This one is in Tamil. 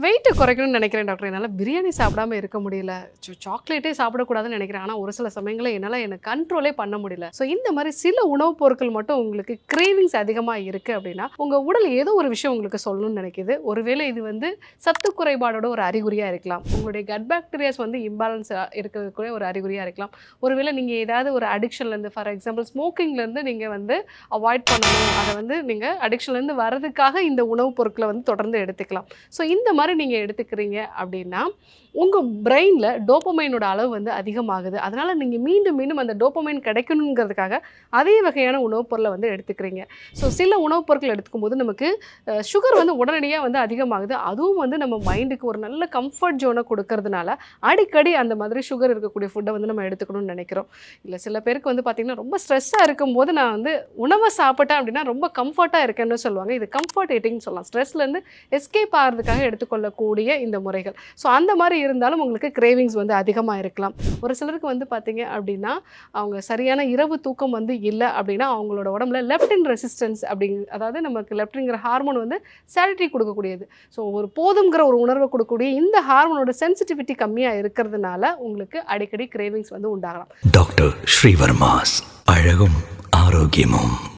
வெயிட்டை குறைக்கணும்னு நினைக்கிறேன் டாக்டர் என்னால் பிரியாணி சாப்பிடாம இருக்க முடியல. சு- சாக்லேட்டே சாப்பிடக்கூடாதுன்னு நினைக்கிறேன். ஆனால் ஒரு சில சமயங்களில் என்னால் எனக்கு கண்ட்ரோலே பண்ண முடியல. ஸோ இந்த மாதிரி சில உணவுப் பொருட்கள் மட்டும் உங்களுக்கு கிரேவிங்ஸ் அதிகமாக இருக்குது அப்படின்னா உங்கள் உடல் ஏதோ ஒரு விஷயம் உங்களுக்கு சொல்லணும்னு நினைக்கிது. ஒருவேளை இது வந்து சத்து குறைபாடோட ஒரு அறிகுறியாக இருக்கலாம். உங்களுடைய கட் பாக்டீரியாஸ் வந்து இம்பேலன்ஸ் இருக்கிறதுக்குள்ளே ஒரு அறிகுறியாக இருக்கலாம். ஒருவேளை நீங்கள் ஏதாவது ஒரு அடிக்ஷன்லேருந்து ஃபார் எக்ஸாம்பிள் ஸ்மோக்கிங்லேருந்து நீங்கள் வந்து அவாய்ட் பண்ணணும். அதை வந்து நீங்கள் அடிக்ஷன்லேருந்து வர்றதுக்காக இந்த உணவுப் பொருட்களை வந்து தொடர்ந்து எடுத்துக்கலாம். ஸோ இந்த மாதிரி நீங்கள் எடுத்துக்கிறீங்க அப்படின்னா உங்கள் பிரெயினில் டோப்பமைனோட அளவு வந்து அதிகமாகுது. அதனால் நீங்கள் மீண்டும் மீண்டும் அந்த டோப்பமைன் கிடைக்கணுங்கிறதுக்காக அதே வகையான உணவுப் பொருளை வந்து எடுத்துக்கிறீங்க. ஸோ சில உணவுப் பொருட்கள் எடுத்துக்கும் போது நமக்கு சுகர் வந்து உடனடியாக வந்து அதிகமாகுது. அதுவும் வந்து நம்ம மைண்டுக்கு ஒரு நல்ல கம்ஃபர்ட் ஜோனை கொடுக்கறதுனால அடிக்கடி அந்த மாதிரி சுகர் இருக்கக்கூடிய ஃபுட்டை வந்து நம்ம எடுத்துக்கணும்னு நினைக்கிறோம். இல்லை சில பேருக்கு வந்து பார்த்திங்கன்னா ரொம்ப ஸ்ட்ரெஸ்ஸாக இருக்கும்போது நான் வந்து உணவை சாப்பிட்டேன் அப்படின்னா ரொம்ப கம்ஃபர்ட்டாக இருக்கேன்னு சொல்லுவாங்க. இது கம்ஃபர்ட் ஈட்டிங்னு சொல்லலாம். ஸ்ட்ரெஸ்லேருந்து எஸ்கேப் ஆகிறதுக்காக எடுத்துக்கணும் கொள்ளக்கூடிய இந்த முறைகள். ஸோ அந்த மாதிரி இருந்தாலும் உங்களுக்கு கிரேவிங்ஸ் வந்து அதிகமாக இருக்கலாம். ஒரு சிலருக்கு வந்து பார்த்தீங்க அப்படின்னா அவங்க சரியான இரவு தூக்கம் வந்து இல்லை அப்படின்னா அவங்களோட உடம்புல லெப்டின் ரெசிஸ்டன்ஸ் அப்படிங்க அதாவது நமக்கு லெப்டின்ங்கிற ஹார்மோன் வந்து சேலிட்டி கொடுக்கக்கூடியது. ஸோ ஒரு போதுங்கிற ஒரு உணர்வை கொடுக்கக்கூடிய இந்த ஹார்மோனோட சென்சிட்டிவிட்டி கம்மியாக இருக்கிறதுனால உங்களுக்கு அடிக்கடி கிரேவிங்ஸ் வந்து உண்டாகலாம். டாக்டர் ஸ்ரீவர்மாஸ். அழகும் ஆரோக்கியமும்.